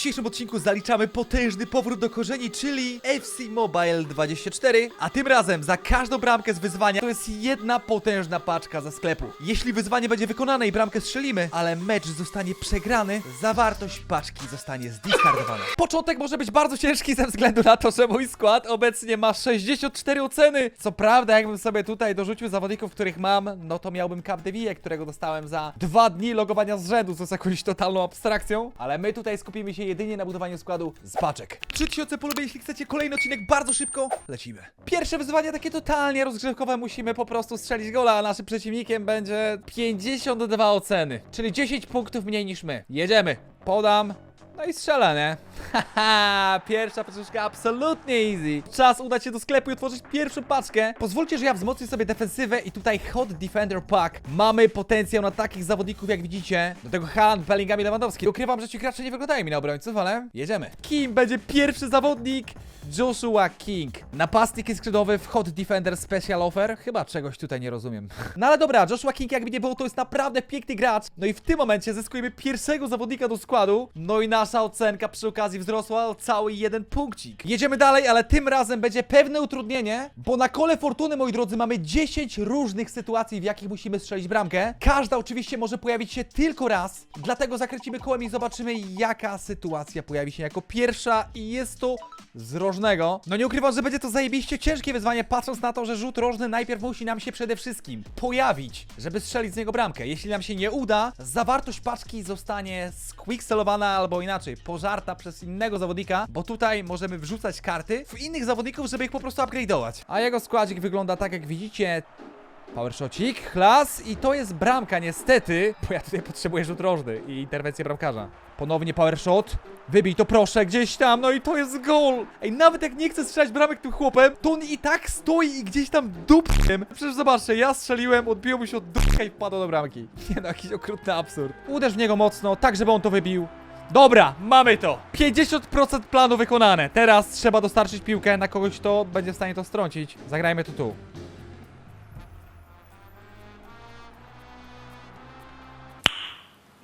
dzisiejszym odcinku zaliczamy potężny powrót do korzeni, czyli FC Mobile 24, a tym razem za każdą bramkę z wyzwania to jest jedna potężna paczka ze sklepu. Jeśli wyzwanie będzie wykonane i bramkę strzelimy, ale mecz zostanie przegrany, zawartość paczki zostanie zdiskardowana. Początek może być bardzo ciężki ze względu na to, że mój skład obecnie ma 64 oceny. Co prawda, jakbym sobie tutaj dorzucił zawodników, których mam, no to miałbym Capdeville, którego dostałem za dwa dni logowania z rzędu, co jest jakąś totalną abstrakcją, ale my tutaj skupimy się jedynie na budowaniu składu z paczek. 3000 polubień, jeśli chcecie kolejny odcinek bardzo szybko, lecimy. Pierwsze wyzwanie takie totalnie rozgrzewkowe, musimy po prostu strzelić gola, a naszym przeciwnikiem będzie 52 oceny, czyli 10 punktów mniej niż my. Jedziemy, podam, no i strzelę, nie? Haha, pierwsza paczka absolutnie easy. Czas udać się do sklepu i otworzyć pierwszą paczkę. Pozwólcie, że ja wzmocnię sobie defensywę i tutaj Hot Defender Pack. Mamy potencjał na takich zawodników, jak widzicie. Do tego Haaland, Bellingham i Lewandowski. Ukrywam, że ci gracze nie wyglądają mi na obrońców, ale jedziemy. Kim będzie pierwszy zawodnik? Joshua King. Napastnik i skrzydłowy w Hot Defender Special Offer. Chyba czegoś tutaj nie rozumiem. No ale dobra, Joshua King jakby nie było, to jest naprawdę piękny gracz. No i w tym momencie zyskujemy pierwszego zawodnika do składu. No i nasza ocenka przy okazji wzrosła o cały jeden punkcik. Jedziemy dalej, ale tym razem będzie pewne utrudnienie, bo na kole fortuny, moi drodzy, mamy 10 różnych sytuacji, w jakich musimy strzelić bramkę. Każda oczywiście może pojawić się tylko raz, dlatego zakręcimy kołem i zobaczymy, jaka sytuacja pojawi się jako pierwsza i jest to z No nie ukrywam, że będzie to zajebiście ciężkie wyzwanie, patrząc na to, że rzut rożny najpierw musi nam się przede wszystkim pojawić, żeby strzelić z niego bramkę. Jeśli nam się nie uda, zawartość paczki zostanie squickselowana albo inaczej, pożarta przez innego zawodnika, bo tutaj możemy wrzucać karty w innych zawodników, żeby ich po prostu upgrade'ować. A jego składzik wygląda tak, jak widzicie. Powershotcik, klas i to jest bramka niestety, bo ja tutaj potrzebuję rzut rożny i interwencję bramkarza. Ponownie powershot, wybij to proszę gdzieś tam, no i to jest gol! Ej, nawet jak nie chcę strzelać bramek tym chłopem, to on i tak stoi i gdzieś tam dupkiem. Przecież zobaczcie, ja strzeliłem, odbiło mu się od dupka i wpadło do bramki. Nie no, jakiś okrutny absurd. Uderz w niego mocno, tak żeby on to wybił. Dobra, mamy to! 50% planu wykonane. Teraz trzeba dostarczyć piłkę na kogoś, kto będzie w stanie to strącić. Zagrajmy to tu.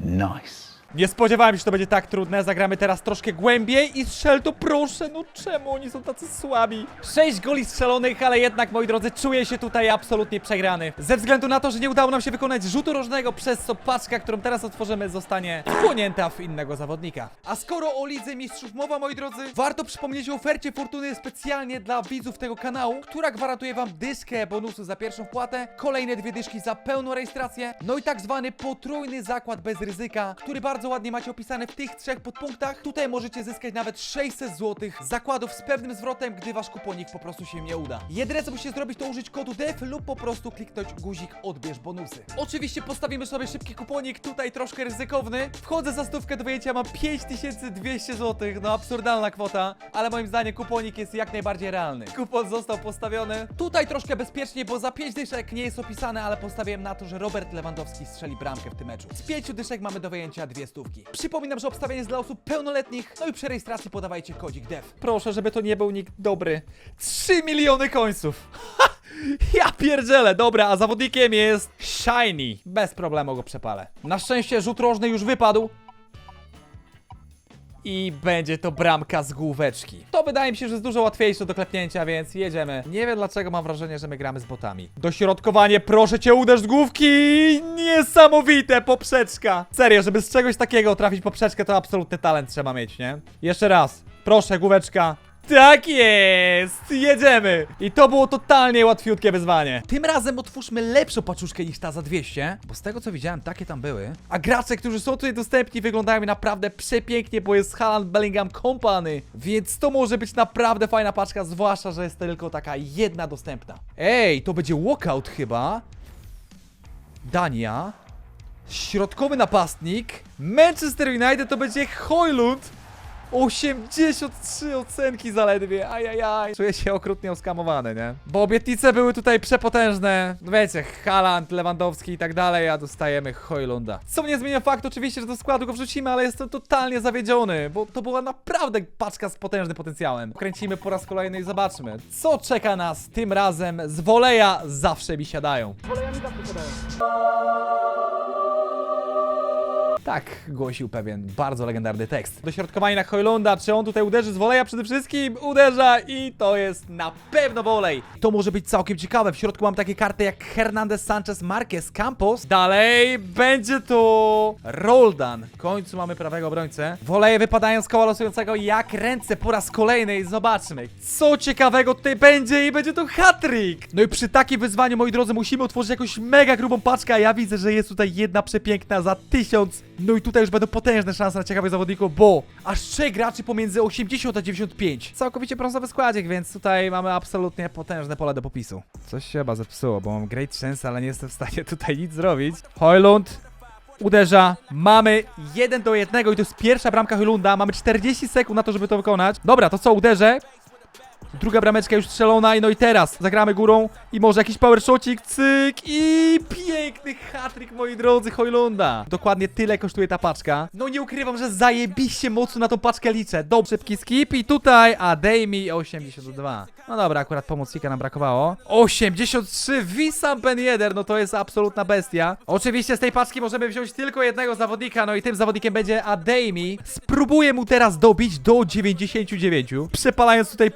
Nice. Nie spodziewałem się, że to będzie tak trudne. Zagramy teraz troszkę głębiej i strzel to proszę. No czemu oni są tacy słabi? 6 goli strzelonych, ale jednak, moi drodzy, czuję się tutaj absolutnie przegrany. Ze względu na to, że nie udało nam się wykonać rzutu rożnego, przez co paczka, którą teraz otworzymy, zostanie wchłonięta w innego zawodnika. A skoro o Lidze Mistrzów mowa, moi drodzy, warto przypomnieć o ofercie Fortuny specjalnie dla widzów tego kanału, która gwarantuje wam dyskę bonusu za pierwszą wpłatę, kolejne dwie dyszki za pełną rejestrację, no i tak zwany potrójny zakład bez ryzyka, który bardzo ładnie macie opisany w tych trzech podpunktach. Tutaj możecie zyskać nawet 600 zł zakładów z pewnym zwrotem, gdy wasz kuponik po prostu się nie uda. Jedyne co musicie zrobić to użyć kodu DEF lub po prostu kliknąć guzik odbierz bonusy. Oczywiście postawimy sobie szybki kuponik, tutaj troszkę ryzykowny. Wchodzę za stówkę do wyjęcia, mam 5200 zł, no absurdalna kwota, ale moim zdaniem kuponik jest jak najbardziej realny. Kupon został postawiony. Tutaj troszkę bezpiecznie, bo za 5 dyszek nie jest opisane, ale postawiłem na to, że Robert Lewandowski strzeli bramkę w tym meczu. Z 5 dyszek mamy do wyjęcia dwie stówki. Przypominam, że obstawienie jest dla osób pełnoletnich, no i przy rejestracji podawajcie kodzik DEF. Proszę, żeby to nie był nikt dobry. 3 miliony końców! Ja pierdzielę, dobra, a zawodnikiem jest Shiny. Bez problemu go przepalę. Na szczęście rzut rożny już wypadł. I będzie to bramka z główeczki. To wydaje mi się, że jest dużo łatwiejsze do klepnięcia, więc jedziemy. Nie wiem dlaczego mam wrażenie, że my gramy z botami. Dośrodkowanie, proszę cię, uderz z główki! Niesamowite, poprzeczka! Serio, żeby z czegoś takiego trafić poprzeczkę, to absolutny talent trzeba mieć, nie? Jeszcze raz, proszę, główeczka. Tak jest! Jedziemy! I to było totalnie łatwiutkie wyzwanie. Tym razem otwórzmy lepszą paczuszkę niż ta za 200, bo z tego co widziałem, takie tam były. A gracze, którzy są tutaj dostępni, wyglądają naprawdę przepięknie, bo jest Haaland Bellingham Company. Więc to może być naprawdę fajna paczka, zwłaszcza, że jest tylko taka jedna dostępna. Ej, to będzie walkout chyba. Dania. Środkowy napastnik. Manchester United to będzie Hojlund. 83 ocenki zaledwie, ajajaj. Czuję się okrutnie oskamowany, nie? Bo obietnice były tutaj przepotężne. No wiecie, Haaland, Lewandowski i tak dalej, a dostajemy Hojlunda. Co nie zmienia faktu oczywiście, że do składu go wrzucimy, ale jestem totalnie zawiedziony, bo to była naprawdę paczka z potężnym potencjałem. Kręcimy po raz kolejny i zobaczmy, co czeka nas tym razem z woleja zawsze mi siadają. Tak głosił pewien bardzo legendarny tekst. Dośrodkowanie na Hojlunda, czy on tutaj uderzy z woleja przede wszystkim? Uderza i to jest na pewno wolej. To może być całkiem ciekawe. W środku mam takie karty jak Hernandez, Sanchez, Marquez, Campos. Dalej będzie to Roldan. W końcu mamy prawego obrońcę. Woleje wypadają z koła losującego jak ręce po raz kolejny zobaczmy, co ciekawego tutaj będzie i będzie to hat-trick. No i przy takim wyzwaniu, moi drodzy, musimy otworzyć jakąś mega grubą paczkę, a ja widzę, że jest tutaj jedna przepiękna za tysiąc. No i tutaj już będą potężne szanse na ciekawych zawodników, bo aż trzech graczy pomiędzy 80 a 95. Całkowicie brązowy składzik, więc tutaj mamy absolutnie potężne pole do popisu. Coś się chyba zepsuło, bo mam great chance, ale nie jestem w stanie tutaj nic zrobić. Hojlund uderza. Mamy 1 do 1 i to jest pierwsza bramka Hojlunda. Mamy 40 sekund na to, żeby to wykonać. Dobra, to co, uderzę? Druga brameczka już strzelona i no i teraz zagramy górą i może jakiś power shotcik, cyk i piękny hatryk moi drodzy Hojlunda. Dokładnie tyle kosztuje ta paczka. No nie ukrywam, że zajebiście mocno na tą paczkę liczę. Dobrze, szybki skip i tutaj, a dej mi 82. No dobra, akurat pomocnika nam brakowało. 83 Wissam Ben no to jest absolutna bestia. Oczywiście z tej paczki możemy wziąć tylko jednego zawodnika, no i tym zawodnikiem będzie Ademi. Spróbuję mu teraz dobić do 99, przepalając tutaj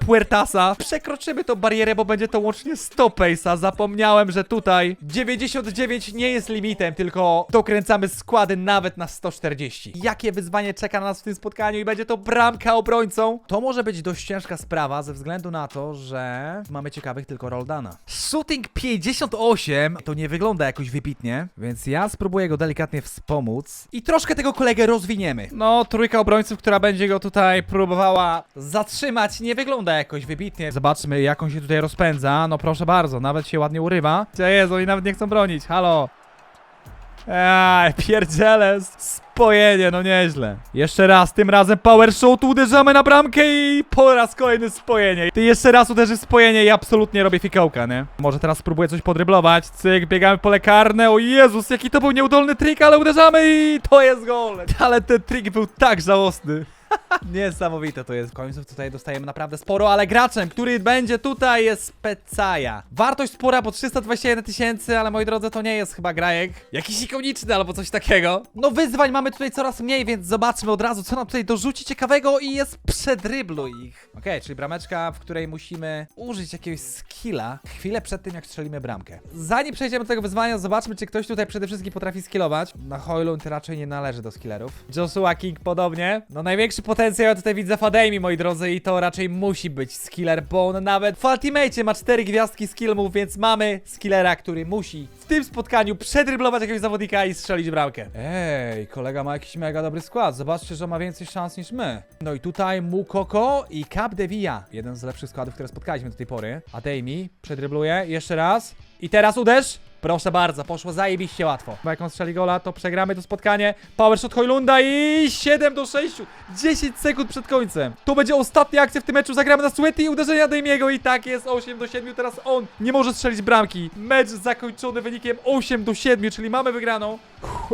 Przekroczymy tą barierę, bo będzie to łącznie 100 pace'a. Zapomniałem, że tutaj 99 nie jest limitem, tylko dokręcamy składy nawet na 140. Jakie wyzwanie czeka na nas w tym spotkaniu i będzie to bramka obrońcą? To może być dość ciężka sprawa ze względu na to, że mamy ciekawych tylko Roldana. Shooting 58 to nie wygląda jakoś wybitnie, więc ja spróbuję go delikatnie wspomóc i troszkę tego kolegę rozwiniemy. No, trójka obrońców, która będzie go tutaj próbowała zatrzymać, nie wygląda jakoś wybitnie. Zobaczmy, jak on się tutaj rozpędza. No proszę bardzo, nawet się ładnie urywa. Jest? Oni nawet nie chcą bronić. Halo. Eee, pierdziele, spojenie, no nieźle. Jeszcze raz, tym razem power shot, uderzamy na bramkę i po raz kolejny spojenie. Ty jeszcze raz uderzy spojenie i absolutnie robię fikołka, nie? Może teraz spróbuję coś podryblować, cyk, biegamy pole karne, o Jezus, jaki to był nieudolny trik, ale uderzamy i to jest gol. Ale ten trik był tak żałosny. Niesamowite to jest. Końców tutaj dostajemy naprawdę sporo, ale graczem, który będzie tutaj jest Specaja. Wartość spora, bo 321 tysięcy, ale moi drodzy, to nie jest chyba grajek. Jakiś ikoniczny albo coś takiego. No wyzwań mamy tutaj coraz mniej, więc zobaczmy od razu, co nam tutaj dorzuci ciekawego i jest przedrybluj ich. Okej, czyli brameczka, w której musimy użyć jakiegoś skilla chwilę przed tym, jak strzelimy bramkę. Zanim przejdziemy do tego wyzwania, zobaczmy, czy ktoś tutaj przede wszystkim potrafi skillować. Na Hoylund raczej nie należy do skillerów. Joshua King podobnie. No największy potencjał ja tutaj widzę w Ademi, moi drodzy, i to raczej musi być skiller, bo on nawet w Ultimate ma 4 gwiazdki skill move, więc mamy skillera, który musi w tym spotkaniu przedryblować jakiegoś zawodnika i strzelić bramkę. Ej, kolega ma jakiś mega dobry skład. Zobaczcie, że ma więcej szans niż my. No i tutaj Mukoko i Cap de Villa. Jeden z lepszych składów, które spotkaliśmy do tej pory. Ademi przedrybluje, jeszcze raz. I teraz uderz! Proszę bardzo, poszło zajebiście łatwo. Bo jak on strzeli gola, to przegramy to spotkanie. Power shot Hojlunda i 7 do 6. 10 sekund przed końcem. To będzie ostatnia akcja w tym meczu. Zagramy na Sweaty i uderzenia Dejmiego i tak jest 8 do 7. Teraz on nie może strzelić bramki. Mecz zakończony wynikiem 8 do 7, czyli mamy wygraną.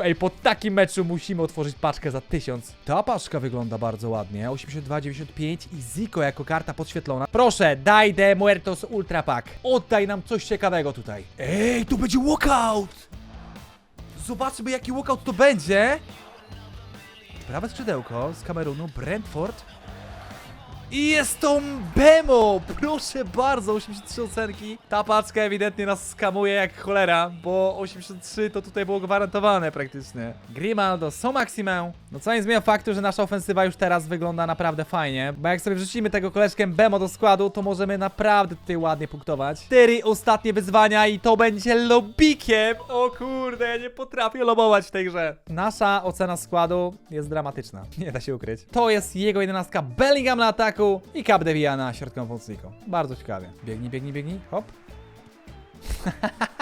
Ej, po takim meczu musimy otworzyć paczkę za 1000. Ta paczka wygląda bardzo ładnie. 82,95 i Zico jako karta podświetlona. Proszę, daj de Muertos Ultra Pack. Oddaj nam coś ciekawego tutaj. Ej, tu będzie walkout! Zobaczmy jaki walkout to będzie. Prawe skrzydełko z Kamerunu, Brentford. I jest to Bemo! Proszę bardzo, 83 ocenki. Ta paczka ewidentnie nas skamuje jak cholera, bo 83 to tutaj było gwarantowane praktycznie. Grimaldo, są Maximę. No co nie zmienia faktu, że nasza ofensywa już teraz wygląda naprawdę fajnie, bo jak sobie wrzucimy tego koleżkę Bemo do składu, to możemy naprawdę tutaj ładnie punktować. Cztery ostatnie wyzwania i to będzie lobikiem. O kurde, ja nie potrafię lobować w tej grze. Nasza ocena składu jest dramatyczna, nie da się ukryć. To jest jego jedenastka Bellingham na ataku i Cap de Villa na środkowym pomocniku. Bardzo ciekawie. Biegnij, biegnij, biegnij. Hop.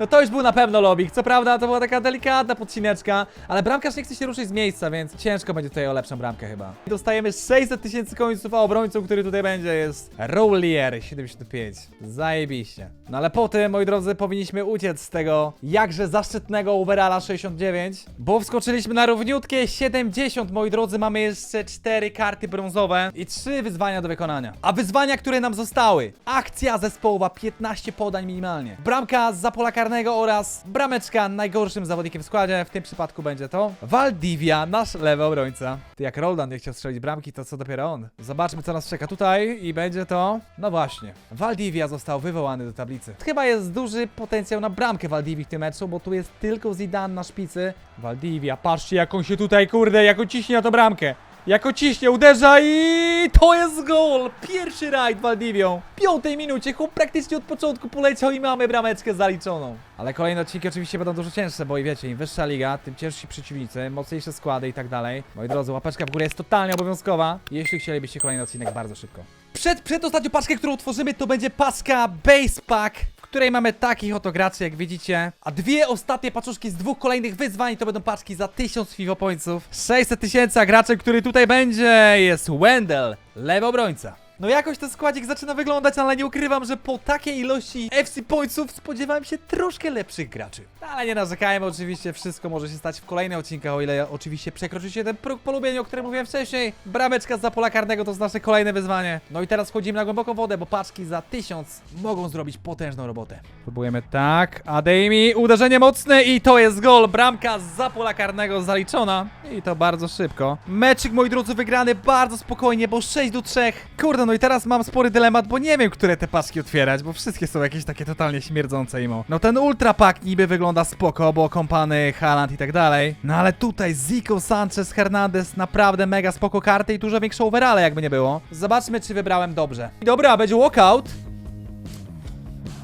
No to już był na pewno lobik. Co prawda to była taka delikatna podcineczka, ale bramkarz nie chce się ruszyć z miejsca, więc ciężko będzie tutaj o lepszą bramkę chyba. I dostajemy 600 tysięcy końców, a obrońcą, który tutaj będzie jest Rowlier 75. Zajebiście. No ale po tym, moi drodzy, powinniśmy uciec z tego jakże zaszczytnego overalla 69, bo wskoczyliśmy na równiutkie 70, moi drodzy, mamy jeszcze 4 karty brązowe i 3 wyzwania do wykonania. A wyzwania, które nam zostały. Akcja zespołowa, 15 podań minimalnie. Bramka za pola karnego karnego oraz brameczka najgorszym zawodnikiem w składzie. W tym przypadku będzie to Valdivia, nasz lewy obrońca. Ty jak Roldan nie chciał strzelić bramki, to co dopiero on. Zobaczmy co nas czeka tutaj i będzie to... No właśnie. Valdivia został wywołany do tablicy. Chyba jest duży potencjał na bramkę Valdivii w tym meczu, bo tu jest tylko Zidane na szpicy. Valdivia, patrzcie jak on się tutaj, kurde, jak on ciśnie na tą bramkę. Jako ciśnie, uderza i to jest gol! Pierwszy rajd Waldivią. W piątej minucie, chłop praktycznie od początku poleciał i mamy brameczkę zaliczoną. Ale kolejne odcinki oczywiście będą dużo cięższe, bo i wiecie, im wyższa liga, tym ciężsi przeciwnicy, mocniejsze składy i tak dalej. Moi drodzy, łapeczka w górę jest totalnie obowiązkowa, jeśli chcielibyście kolejny odcinek bardzo szybko. Przed, przed ostatnią paczkę, którą otworzymy, to będzie paczka Base Pack, której mamy takich oto graczy, jak widzicie. A dwie ostatnie paczuszki z dwóch kolejnych wyzwań to będą paczki za 1000 FIFA pointsów. 600 tysięcy, a graczem, który tutaj będzie jest Wendell, lewy obrońca. No jakoś ten składzik zaczyna wyglądać, ale nie ukrywam, że po takiej ilości FC pointsów spodziewałem się troszkę lepszych graczy. Ale nie narzekajmy, oczywiście wszystko może się stać w kolejnych odcinkach, o ile oczywiście przekroczycie ten próg polubienia, o którym mówiłem wcześniej. Brameczka za pola karnego to jest nasze kolejne wyzwanie. No i teraz wchodzimy na głęboką wodę, bo paczki za 1000 mogą zrobić potężną robotę. Próbujemy tak, Adeymi, uderzenie mocne i to jest gol. Bramka za pola karnego zaliczona i to bardzo szybko. Meczyk, moi drodzy, wygrany bardzo spokojnie, bo 6 do 3. Kurde, no i teraz mam spory dylemat, bo nie wiem, które te paczki otwierać, bo wszystkie są jakieś takie totalnie śmierdzące imo. No ten ultra pack niby wygląda spoko, bo kompany, Haaland i tak dalej. No ale tutaj Zico, Sanchez, Hernandez, naprawdę mega spoko karty i dużo większe overale, jakby nie było. Zobaczmy, czy wybrałem dobrze. Dobra, będzie walkout.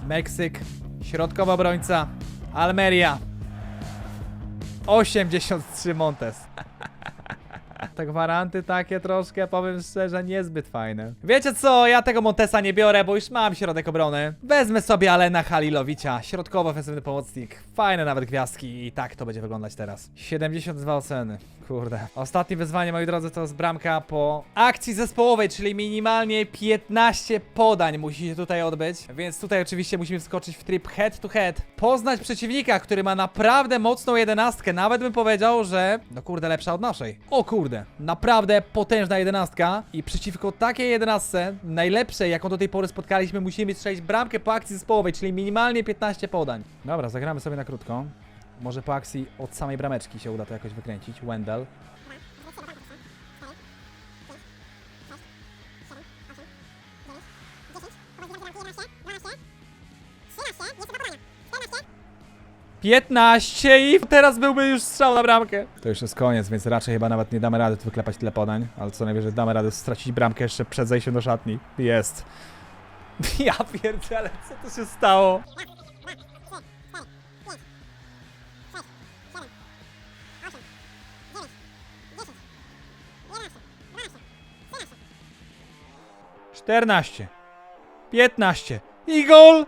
Meksyk, środkowa obrońca, Almeria. 83 Montes. Te gwaranty takie troszkę, powiem szczerze, niezbyt fajne. Wiecie co, ja tego Montesa nie biorę, bo już mam środek obrony. Wezmę sobie Alena Halilowicza, środkowo ofensywny pomocnik. Fajne nawet gwiazdki i tak to będzie wyglądać teraz. 72 oceny. Kurde. Ostatnie wyzwanie, moi drodzy, to jest bramka po akcji zespołowej, czyli minimalnie 15 podań musi się tutaj odbyć. Więc tutaj oczywiście musimy wskoczyć w tryb head to head. Poznać przeciwnika, który ma naprawdę mocną jedenastkę. Nawet bym powiedział, że no kurde, lepsza od naszej. O kurde, naprawdę potężna jedenastka. I przeciwko takiej jedenastce, najlepszej, jaką do tej pory spotkaliśmy, musimy strzelić bramkę po akcji zespołowej, czyli minimalnie 15 podań. Dobra, zagramy sobie na krótko. Może po akcji od samej brameczki się uda to jakoś wykręcić. Wendell. Piętnaście i teraz byłby już strzał na bramkę. To już jest koniec, więc raczej chyba nawet nie damy rady tu wyklepać tyle podań, ale co najwyżej damy radę stracić bramkę jeszcze przed zejściem do szatni. Jest. Ja pierdzielę, co tu się stało? Czternaście. Piętnaście. I gol!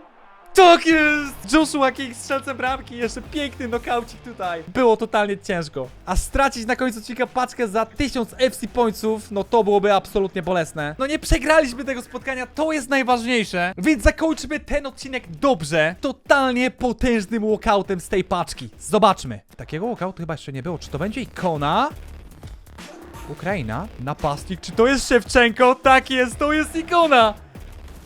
Tak jest! Joshua King strzelce bramki, jeszcze piękny nokaucik tutaj. Było totalnie ciężko. A stracić na końcu odcinka paczkę za 1000 FC pointsów, no to byłoby absolutnie bolesne. No nie przegraliśmy tego spotkania, to jest najważniejsze. Więc zakończymy ten odcinek dobrze. Totalnie potężnym walkoutem z tej paczki. Zobaczmy. Takiego walkoutu chyba jeszcze nie było. Czy to będzie ikona? Ukraina? Napastnik? Czy to jest Szewczenko? Tak jest, to jest ikona!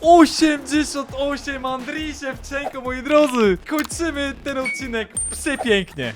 88 Andrii Szewczenko, moi drodzy! Kończymy ten odcinek przepięknie.